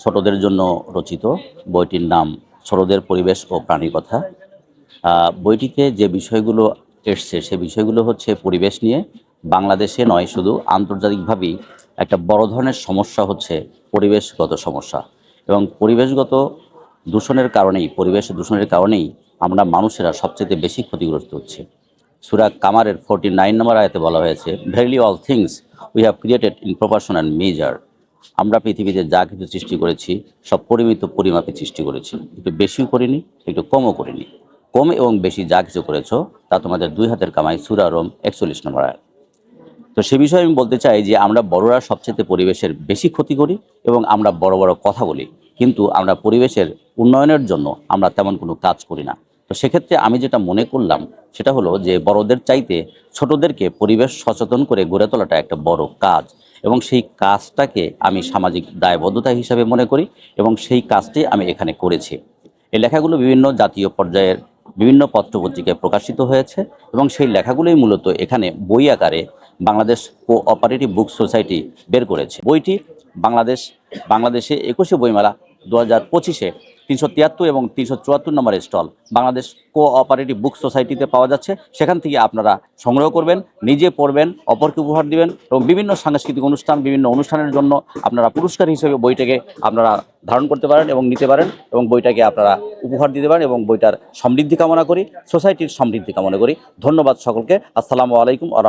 ছোটদের জন্য রচিত বইটির নাম ছোটদের পরিবেশ ও প্রাণী কথা। বইটিতে যে বিষয়গুলো এসছে, সে বিষয়গুলো হচ্ছে পরিবেশ নিয়ে। বাংলাদেশে নয়, শুধু আন্তর্জাতিকভাবেই একটা বড় ধরনের সমস্যা হচ্ছে পরিবেশগত সমস্যা। এবং পরিবেশগত দূষণের কারণেই, পরিবেশ দূষণের কারণেই আমরা মানুষেরা সবচেয়ে বেশি ক্ষতিগ্রস্ত হচ্ছে। সুরা কামারের ফোরটি নাইন নম্বর আয়তে বলা হয়েছে verily all things we have created in proportion and measure আমরা পৃথিবীতে যা কিছু সৃষ্টি করেছি, সব পরিমিত পরিমাপে সৃষ্টি করেছি। একটু বেশিও করিনি, একটু কমও করিনি। কম এবং বেশি যা কিছু করেছ, তা তোমাদের দুই হাতের কামাই সুরা রোম একচল্লিশ নম্বর আয়াত। তো সে বিষয়ে আমি বলতে চাই যে, আমরা বড়রা সবচেয়ে পরিবেশের বেশি ক্ষতি করি এবং আমরা বড় বড় কথা বলি। কিন্তু আমরা পরিবেশের উন্নয়নের জন্য আমরা তেমন কোনো কাজ করি না। তো সেক্ষেত্রে আমি যেটা মনে করলাম, সেটা হলো যে বড়দের চাইতে ছোটদেরকে পরিবেশ সচেতন করে গড়ে তোলাটা একটা বড় কাজ এবং সেই কাজটাকে আমি সামাজিক দায়বদ্ধতা হিসাবে মনে করি এবং সেই কাজটি আমি এখানে করেছি। এই লেখাগুলো বিভিন্ন জাতীয় পর্যায়ের বিভিন্ন পত্রপত্রিকায় প্রকাশিত হয়েছে এবং সেই লেখাগুলোই মূলত এখানে বই আকারে বাংলাদেশ কোঅপারেটিভ বুক সোসাইটি বের করেছে। বইটি বাংলাদেশ, বাংলাদেশে একুশে বইমেলা দু হাজার পঁচিশে তিনশো তিয়াত্তর এবং তিনশো চুয়াত্তর নম্বরের স্টল বাংলাদেশ কোঅপারেটিভ বুক সোসাইটিতে পাওয়া যাচ্ছে। সেখান থেকে আপনারা সংগ্রহ করবেন, নিজে পড়বেন, অপরকে উপহার দিবেন এবং বিভিন্ন সাংস্কৃতিক অনুষ্ঠান, বিভিন্ন অনুষ্ঠানের জন্য আপনারা পুরস্কার হিসেবে বইটাকে আপনারা ধারণ করতে পারেন এবং নিতে পারেন এবং বইটাকে আপনারা উপহার দিতে পারেন এবং বইটার সমৃদ্ধি কামনা করি, সোসাইটির সমৃদ্ধি কামনা করি। ধন্যবাদ সকলকে। আসসালামু আলাইকুম আ